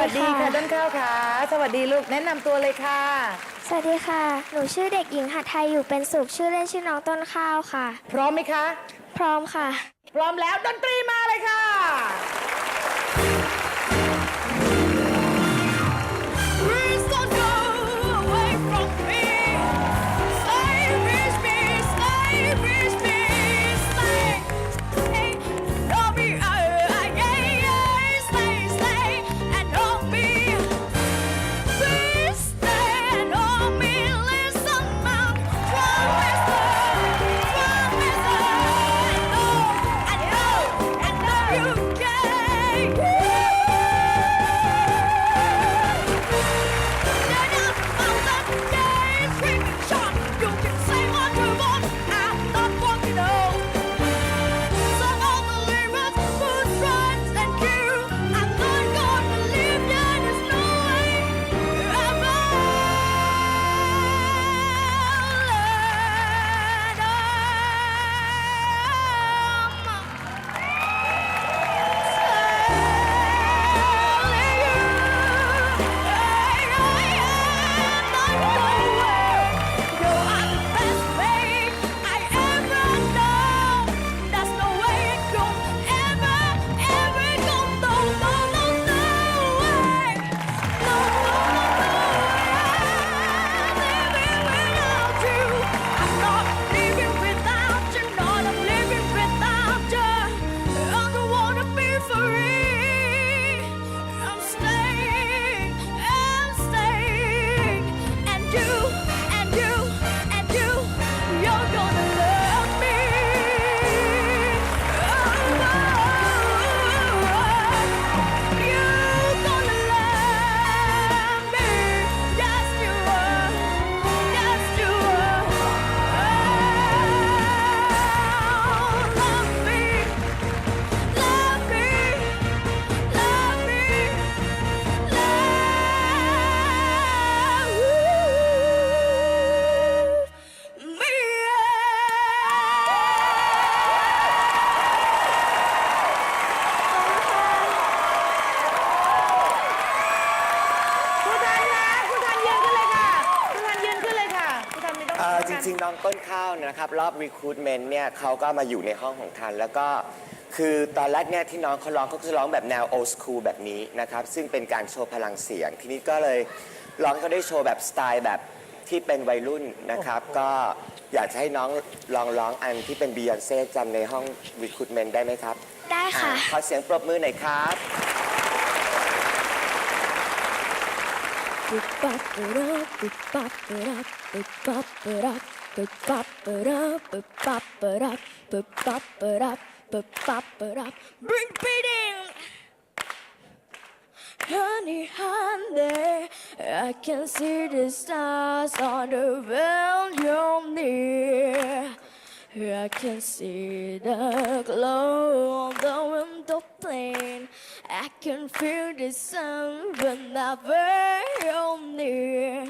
วัสดีค่ะต้นข้าวค่ะสวัสดีลูกแนะนำตัวเลยค่ะ สวัสดีค่ะ หนูชื่อเด็กหญิงหัดไทยอยู่เป็นสุขชื่อเล่นชื่อน้องต้นข้าวค่ะ พร้อมไหมคะ พร้อมค่ะ พร้อมแล้วดนตรีมาเลยค่ะ องเอ่อจริงๆน้องต้นข้าวนะครับรอบ recruitment เนี่ยเขาก็มาอยู่ในห้องของทัน แล้วก็คือตอนแรกเนี่ยที่น้องเขาร้องเขาก็จะร้องแบบแนว old school แบบนี้นะครับ ซึ่งเป็นการโชว์พลังเสียง ทีนี้ก็เลยร้องให้เขาได้โชว์แบบสไตล์แบบที่เป็นวัยรุ่นนะครับ ก็อยากจะให้น้องลองร้องอันที่เป็น Beyonce จำในห้อง recruitment ได้ไหมครับได้ค่ะ อ่ขอเสียงปรบมือหน่อยครับ Bring beating. Honey, honey, I can see the stars on the world you're near. I can see the glow on the window plane. I can feel the sun whenever near.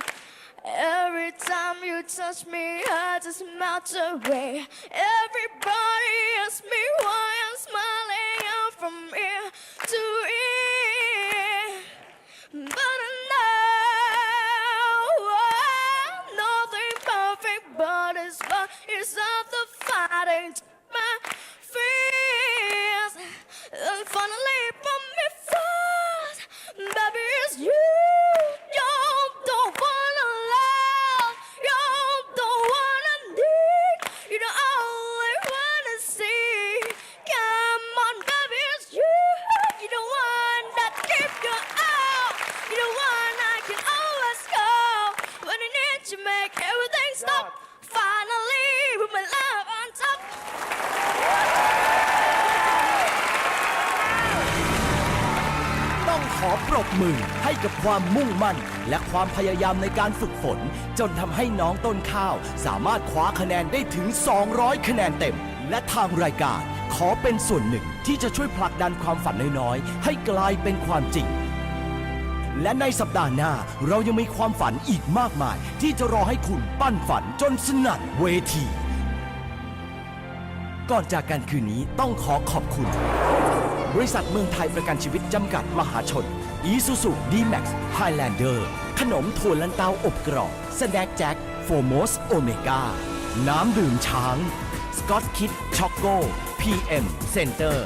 Every time you touch me, I just melt away. Everybody asks me why I'm smiling from ear to ear. But I know nothing perfect, but it's what is of the fighting ปรบมือให้กับความมุ่งมั่น และความพยายามในการฝึกฝน จนทำให้น้องต้นข้าว สามารถคว้าคะแนนได้ถึง 200 คะแนนเต็ม และทางรายการ ขอเป็นส่วนหนึ่งที่จะช่วยผลักดันความฝันน้อยๆ ให้กลายเป็นความจริง และในสัปดาห์หน้าเรายังมีความฝันอีกมากมาย ที่จะรอให้คุณปั้นฝันจนสนั่นเวที ก่อนจากกันคืนนี้ต้องขอขอบคุณ บริษัทเมืองไทยประกันชีวิตจำกัดมหาชน Isuzu D-Max Highlander ขนมถั่วลันเตาอบกรอบสแน็คแจ็คโฟมอสโอเมก้าน้ำดื่มช้างสกอตคิดช็อกโก้ PM Center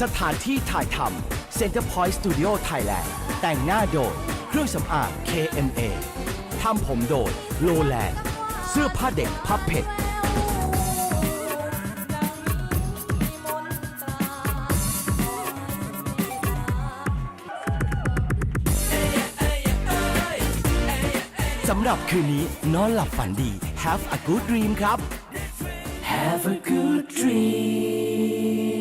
สถานที่ถ่ายทำ Center Point Studio Thailand แต่งหน้าโดย เครื่องสำอาง KMA ทำผมโดยโลแลนเสื้อผ้าเด็กพับเพช สำหรับคืนนี้นอนหลับฝันดี Have a good dream ครับ Have a good dream